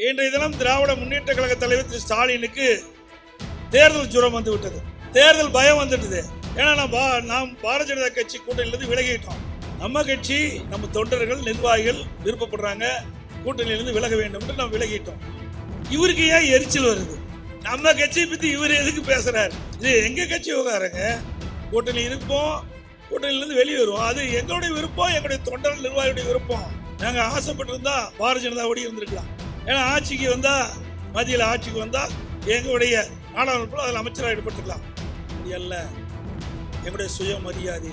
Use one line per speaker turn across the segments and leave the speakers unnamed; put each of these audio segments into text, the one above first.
இன்றைய தினம் திராவிட முன்னேற்ற கழக தலைவர் திரு ஸ்டாலினுக்கு தேர்தல் ஜுரம் வந்து விட்டது தேர்தல் பயம் வந்துட்டது ஏன்னா நாம் பா- நாம் பாரதிய ஜனதா கட்சி கூட்டணியிலிருந்து விலகிட்டோம். நம்ம கட்சி நம்ம தொண்டர்கள் நிர்வாகிகள் விருப்பப்படுறாங்க. கூட்டணியிலிருந்து விலக வேண்டும் என்று நாம் விலகிட்டோம். இவருக்கு ஏன் எரிச்சல் வருது? நம்ம கட்சியை பத்தி இவர் எதுக்கு பேசுறாரு? இது எங்க கட்சி விவகாரங்க? கூட்டணி இருப்போம் கூட்டணியிலிருந்து வெளியே வருவோம். அது எங்களுடைய விருப்பம் எங்களுடைய தொண்டர் நிர்வாகியுடைய விருப்பம். நாங்க ஆசைப்பட்டிருந்தா பாரதிய ஜனதாவோடய இருந்திருக்கலாம். ஏன்னா ஆட்சிக்கு வந்தா மத்தியில் ஆட்சிக்கு வந்தால் எங்களுடைய நாடாளுமன்றத்தில் அதில் அமைச்சராக ஈடுபட்டுக்கலாம் அப்படி அல்ல. எங்களுடைய சுயமரியாதை.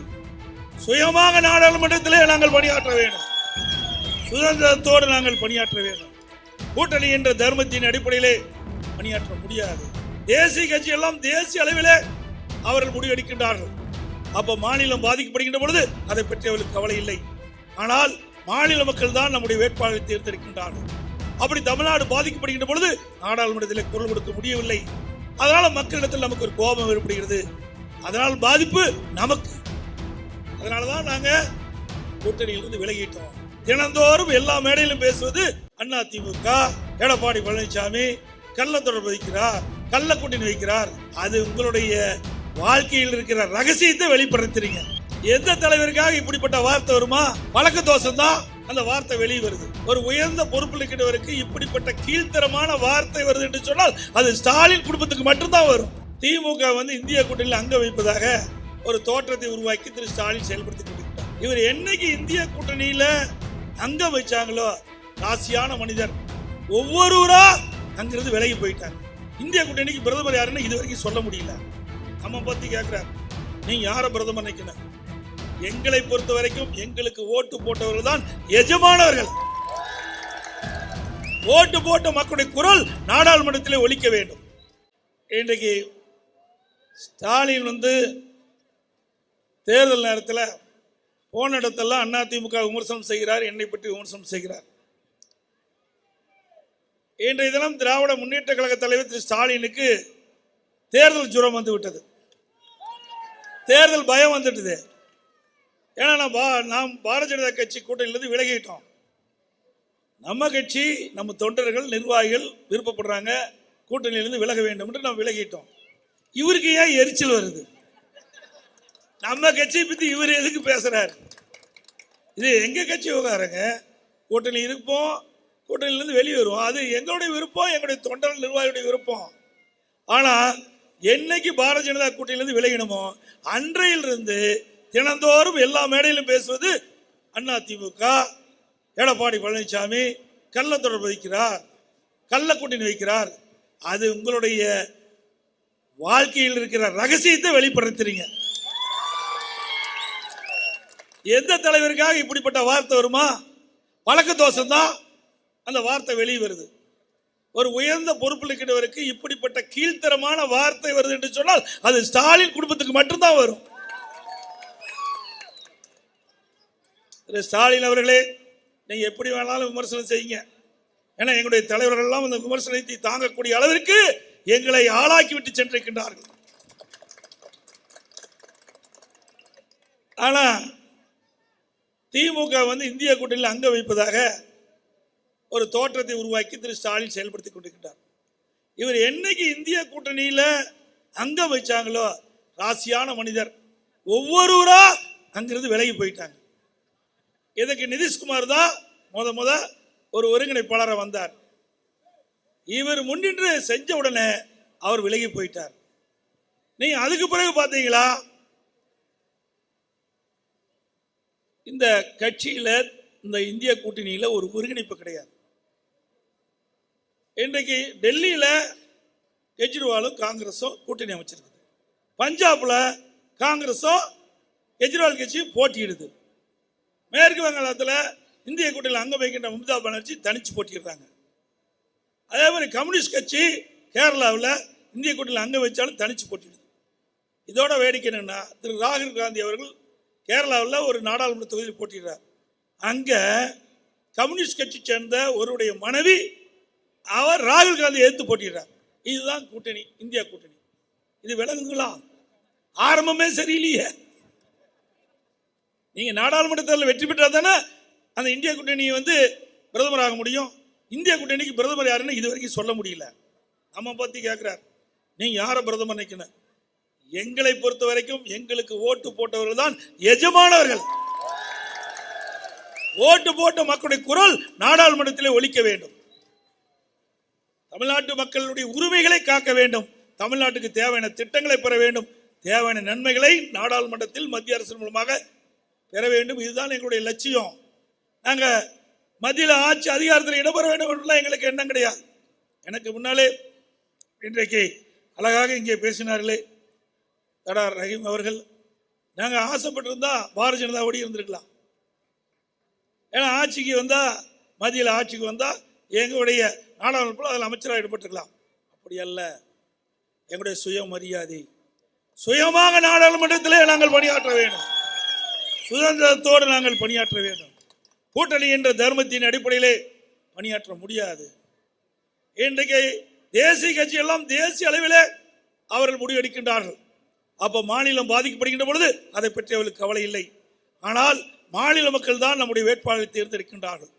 சுயமாக நாடாளுமன்றத்திலே நாங்கள் பணியாற்ற வேண்டும். சுதந்திரத்தோடு நாங்கள் பணியாற்ற வேண்டும். கூட்டணி என்ற தர்மத்தின் அடிப்படையிலே பணியாற்ற முடியாது. தேசிய கட்சி எல்லாம் தேசிய அளவிலே அவர்கள் முடிவெடுக்கின்றார்கள். அப்ப மாநிலம் பாதிக்கப்படுகின்ற பொழுது அதை பற்றி அவர்களுக்கு கவலை இல்லை. ஆனால் மாநில மக்கள் தான் நம்முடைய வேட்பாளரை தேர்ந்தெடுக்கின்றார்கள். அப்படி தமிழ்நாடு பாதிக்கப்படுகின்ற பொழுது நாடாளுமன்றத்தில் குரல் கொடுக்க முடியவில்லை. அதனால மக்களிடத்தில் நமக்கு ஒரு கோபம் ஏற்படுகிறது. அதனால் பாதிப்பு நமக்கு. அதனாலதான் நாங்க கூட்டணியிலிருந்து விலகிட்டோம். தினந்தோறும் எல்லா மேடையிலும் பேசுவது அண்ணா திமுக எடப்பாடி பழனிசாமி கள்ள தொடர்பு வைக்கிறார் கள்ள கூட்டணி வைக்கிறார் அது உங்களுடைய வாழ்க்கையில் இருக்கிற ரகசியத்தை வெளிப்படுத்துறீங்க. எந்த தலைவருக்காக இப்படிப்பட்ட வார்த்தை வருமா? பழக்க தோஷம் தான் அந்த வார்த்தை வெளியே வருது. ஒரு உயர்ந்த பொறுப்பில் இருக்கிறவருக்கு இப்படிப்பட்ட கீழ்த்தரமான வார்த்தை வருது என்று சொன்னால் அது ஸ்டாலின் குடும்பத்துக்கு மட்டும்தான் வரும். திமுக வந்து இந்திய கூட்டணியில் அங்க வைப்பதாக ஒரு தோற்றத்தை உருவாக்கி திரு ஸ்டாலின் செயல்படுத்தி கொண்டிருக்கிறார். இவர் என்னைக்கு இந்திய கூட்டணியில அங்க வச்சாங்களோ ராசியான மனிதர் ஒவ்வொருவரா அங்கிருந்து விலகி போயிட்டாங்க இந்திய கூட்டணிக்கு பிரதமர் யாருன்னு இது வரைக்கும் சொல்ல முடியல. நம்ம பத்தி கேட்கிறார் நீங்க யார பிரதமர் நிக்கணும் எங்களை பொறுத்த வரைக்கும் எங்களுக்கு ஓட்டு போட்டவர்கள் தான் எஜமானவர்கள் ஓட்டு போட்ட மக்களுடைய குரல் நாடாளுமன்றத்திலே ஒழிக்க வேண்டும். இன்றைக்கு ஸ்டாலின் வந்து தேர்தல் நேரத்தில் போன இடத்தெல்லாம் அதிமுக விமர்சனம் செய்கிறார் என்னை பற்றி விமர்சனம் செய்கிறார். இன்றைய தினம் திராவிட முன்னேற்ற கழக தலைவர் திரு ஸ்டாலினுக்கு தேர்தல் ஜுரம் வந்து விட்டது தேர்தல் பயம் வந்துட்டது. ஏன்னா நாம் பா- நாம் பாரதிய ஜனதா கட்சி கூட்டணியிலிருந்து விலகிட்டோம். நம்ம கட்சி நம்ம தொண்டர்கள் நிர்வாகிகள் விருப்பப்படுறாங்க கூட்டணியிலிருந்து விலக வேண்டும் என்று நாம் விலகிட்டோம். இவருக்கு ஏன் எரிச்சல் வருது? நம்ம கட்சியை பற்றி இவர் எதுக்கு பேசுகிறார் இது எங்க கட்சி விவகாரங்க? கூட்டணி இருப்போம் கூட்டணியிலிருந்து வெளியே வருவோம் அது எங்களுடைய விருப்பம் எங்களுடைய தொண்டர்கள் நிர்வாகியுடைய விருப்பம். ஆனால் என்னைக்கு பாரதிய ஜனதா கூட்டணியிலிருந்து விலகினமோ அன்றையிலிருந்து தினந்தோறும் எல்லா மேடையிலும் பேசுவது அண்ணா திமுக எடப்பாடி பழனிசாமி கள்ள தொடர்பு வைக்கிறார் கள்ள கூட்டணி வைக்கிறார். அது உங்களுடைய வாழ்க்கையில் இருக்கிற ரகசியத்தை வெளிப்படுத்துறீங்க. எந்த தலைவருக்காக இப்படிப்பட்ட வார்த்தை வருமா? பழக்க தோஷம் தான் அந்த வார்த்தை வெளியே வருது. ஒரு உயர்ந்த பொறுப்பில் இருக்கிறவருக்கு இப்படிப்பட்ட கீழ்த்தரமான வார்த்தை வருது என்று சொன்னால் அது ஸ்டாலின் குடும்பத்துக்கு மட்டும்தான் வரும். ஸ்டாலின் அவர்களே நீங்கள் எப்படி வேணாலும் விமர்சனம் செய்யுங்க. ஏன்னா எங்களுடைய தலைவர்கள் எல்லாம் அந்த விமர்சனத்தை தாங்கக்கூடிய அளவிற்கு எங்களை ஆளாக்கி விட்டு சென்றிருக்கின்றார்கள். ஆனால் திமுக வந்து இந்திய கூட்டணியில் அங்க வைப்பதாக ஒரு தோற்றத்தை உருவாக்கி திரு ஸ்டாலின் செயல்படுத்தி கொண்டிருக்கிறார் இவர் என்னைக்கு இந்திய கூட்டணியில் அங்கம் வச்சாங்களோ ராசியான மனிதர் ஒவ்வொருவரா அங்கிருந்து விலகி போயிட்டாங்க. இதுக்கு நிதிஷ்குமார் தான் முத முத ஒரு ஒருங்கிணைப்பாளராக வந்தார். இவர் முன்னின்று செஞ்ச உடனே அவர் விலகி போயிட்டார். நீங்க அதுக்கு பிறகு பார்த்தீங்களா இந்த கட்சியில இந்த இந்திய கூட்டணியில் ஒரு ஒருங்கிணைப்பு கிடையாது. இன்றைக்கு டெல்லியில கெஜ்ரிவாலும் காங்கிரஸும் கூட்டணி அமைச்சிருக்குது. பஞ்சாப்ல காங்கிரஸும் கெஜ்ரிவால் கட்சியும் போட்டியிடுது. மேற்கு வங்காளத்தில் இந்திய கூட்டணியில் அங்கம் வைக்கின்ற மம்தா பானர்ஜி தனிச்சு போட்டிடுறாங்க அதே மாதிரி கம்யூனிஸ்ட் கட்சி கேரளாவில் இந்திய கூட்டணியில் அங்கம் வச்சாலும் தனிச்சு போட்டிடுது இதோட வேடிக்கை என்னென்னா திரு ராகுல் காந்தி அவர்கள் கேரளாவில் ஒரு நாடாளுமன்ற தொகுதியில் போட்டிடுறார் அங்கே கம்யூனிஸ்ட் கட்சி சேர்ந்த ஒருவருடைய மனைவி அவர் ராகுல் காந்தி எதிர்த்து போட்டிடுறார் இதுதான் கூட்டணி இந்தியா கூட்டணி. இது விளங்குங்களா ஆரம்பமே சரியில்லையே. நீங்கள் நாடாளுமன்ற தேர்தலில் வெற்றி பெற்றால் தானே அந்த இந்திய கூட்டணி வந்து பிரதமராக முடியும்? இந்திய கூட்டணிக்கு பிரதமர் யாருன்னு இது வரைக்கும் சொல்ல முடியல. நம்ம பற்றி கேட்குறார் நீங்கள் யாரை பிரதமர் நிற்கணும் எங்களை பொறுத்த வரைக்கும் எங்களுக்கு ஓட்டு போட்டவர்கள் தான் எஜமானவர்கள் ஓட்டு போட்ட மக்களுடைய குரல் நாடாளுமன்றத்திலே ஒழிக்க வேண்டும். தமிழ்நாட்டு மக்களுடைய உரிமைகளை காக்க வேண்டும். தமிழ்நாட்டுக்கு தேவையான திட்டங்களை பெற வேண்டும். தேவையான நன்மைகளை நாடாளுமன்றத்தில் மத்திய அரசின் மூலமாக பெற வேண்டும். இதுதான் எங்களுடைய லட்சியம். நாங்கள் மத்தியில் ஆட்சி அதிகாரத்தில் இடம்பெற வேண்டும் என்றுலாம் எங்களுக்கு எண்ணம் கிடையாது. எனக்கு முன்னாலே இன்றைக்கு அழகாக இங்கே பேசினார்களே தடா ரஹீம் அவர்கள். நாங்கள் ஆசைப்பட்டிருந்தா பாரதிய ஜனதாவோடு இருந்திருக்கலாம். ஏன்னா ஆட்சிக்கு வந்தால் மத்தியில் ஆட்சிக்கு வந்தால் எங்களுடைய நாடாளுமன்றத்தில் அதில் அமைச்சராக ஈடுபட்டிருக்கலாம். அப்படி அல்ல. எங்களுடைய சுயமரியாதை. சுயமாக நாடாளுமன்றத்திலே நாங்கள் பணியாற்ற வேண்டும். சுதந்திரத்தோடு நாங்கள் பணியாற்ற வேண்டும். கூட்டணி என்ற தர்மத்தின் அடிப்படையிலே பணியாற்ற முடியாது. இன்றைக்கு தேசிய கட்சி எல்லாம் தேசிய அளவிலே அவர்கள் முடிவெடுக்கின்றார்கள் அப்ப மாநிலம் பாதிக்கப்படுகின்ற பொழுது அதை பற்றி அவர்களுக்கு கவலை இல்லை. ஆனால் மாநில மக்கள் தான் நம்முடைய வேட்பாளரை தேர்ந்தெடுக்கின்றார்கள்.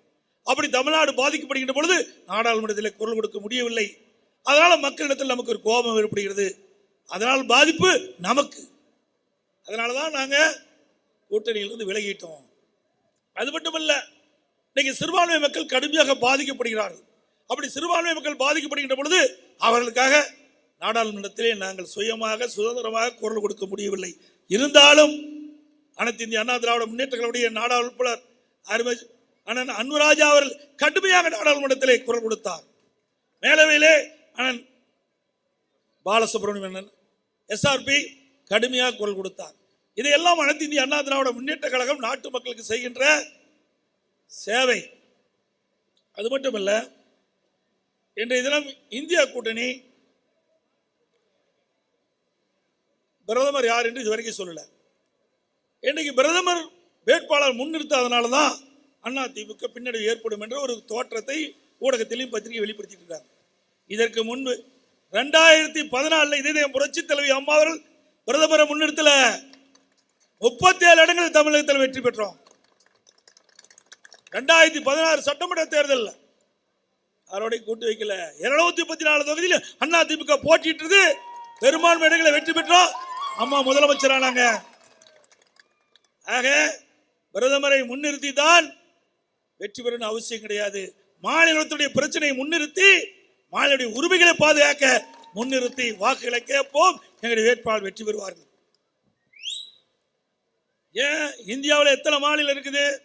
அப்படி தமிழ்நாடு பாதிக்கப்படுகின்ற பொழுது நாடாளுமன்றத்தில் குரல் கொடுக்க முடியவில்லை. அதனால் மக்களிடத்தில் நமக்கு ஒரு கோபம் ஏற்படுகிறது. அதனால் பாதிப்பு நமக்கு. அதனால தான் நாங்கள் கூட்டணியிலிருந்து விலகிட்டோம். அது மட்டுமல்ல இன்னைக்கு சிறுபான்மை மக்கள் கடுமையாக பாதிக்கப்படுகிறார்கள். அப்படி சிறுபான்மை மக்கள் பாதிக்கப்படுகின்ற பொழுது அவர்களுக்காக நாடாளுமன்றத்திலே நாங்கள் சுயமாக சுதந்திரமாக குரல் கொடுக்க முடியவில்லை. இருந்தாலும் அனைத்து இந்திய அண்ணா திராவிட முன்னேற்றங்களுடைய கழகத்துடைய நாடாளுமன்ற அருமை அண்ணன் அன்புராஜா அவர்கள் கடுமையாக நாடாளுமன்றத்திலே குரல் கொடுத்தார். மேலவையிலே அண்ணன் பாலசுப்ரமணியன் எஸ்ஆர்பி கடுமையாக குரல் கொடுத்தார். இதையெல்லாம் அனைத்து இந்திய அண்ணா திராவிட முன்னேற்ற கழகம் நாட்டு மக்களுக்கு செய்கின்ற சேவை. அது மட்டுமல்ல இன்றைய தினம் இந்தியா கூட்டணி பிரதமர் யார் என்று இதுவரைக்கும் சொல்லல. இன்றைக்கு பிரதமர் வேட்பாளர் முன்னிறுத்தாதனால தான் அண்ணா திமுக பின்னடைவு ஏற்படும் என்ற ஒரு தோற்றத்தை ஊடகத்திலையும் பத்திரிகை வெளிப்படுத்திட்டு இருக்காங்க. இதற்கு முன்பு ரெண்டாயிரத்தி பதினாலில் இதே புரட்சி தலைவி அம்மா அவர்கள் பிரதமரை முன்னிறுத்தல. முப்பத்தி ஏழு இடங்கள் தமிழகத்தில் வெற்றி பெற்றோம். ரெண்டாயிரத்தி பதினாறு சட்டமன்ற தேர்தலில் அவருடைய கூட்டு வைக்கல. இருநூத்தி முப்பத்தி நாலு தொகுதியில் அண்ணா திமுக போட்டிட்டு பெரும்பான்மை இடங்களை வெற்றி பெற்றோம். அம்மா முதலமைச்சரானாங்க. ஆக பிரதமரை முன்னிறுத்தி தான் வெற்றி பெறணும் அவசியம் கிடையாது. மாநிலத்துடைய பிரச்சனையை முன்னிறுத்தி மாநிலடைய உரிமைகளை பாதுகாக்க முன்னிறுத்தி வாக்குகளை கேட்போம். எங்களுடைய வேட்பாளர் வெற்றி பெறுவார்கள். ஏன் இந்தியாவில் எத்தனை மாநிலம் இருக்குது?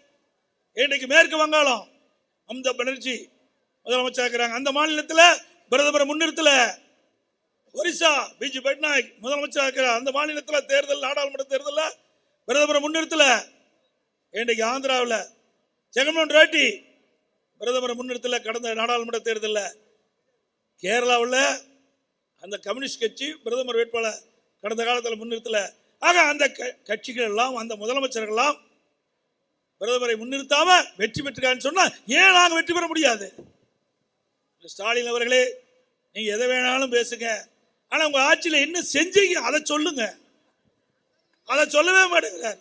இன்றைக்கு மேற்கு வங்காளம். மம்தா பானர்ஜி முதலமைச்சர் இருக்கிறாங்க. அந்த மாநிலத்தில் பிரதமரை முன்னிறுத்தல. ஒரிசா பிஜு பட்நாயக் முதலமைச்சர் இருக்கிறார். அந்த மாநிலத்தில் தேர்தல் நாடாளுமன்ற தேர்தலில் பிரதமரை முன்னிறுத்தல. இன்றைக்கு ஆந்திராவில் ஜெகன்மோகன் ரெட்டி பிரதமரை முன்னிறுத்தல கடந்த நாடாளுமன்ற தேர்தலில். கேரளாவில் அந்த கம்யூனிஸ்ட் கட்சி பிரதமர் வேட்பாளர் கடந்த காலத்தில் முன்னிறுத்தலை. ஆக அந்த க- கட்சிகள் எல்லாம் அந்த முதலமைச்சர்கள் எல்லாம் பிரதமரை முன்னிறுத்தாம வெற்றி பெற்றுக்கான்னு சொன்னா ஏன் நாங்கள் வெற்றி பெற முடியாது? ஸ்டாலின் அவர்களே நீங்க எதை வேணாலும் பேசுங்க. ஆனா உங்க ஆட்சியில என்ன செஞ்சீங்க அதை சொல்லுங்க. அதை சொல்லவே மாட்டேங்கிறார்.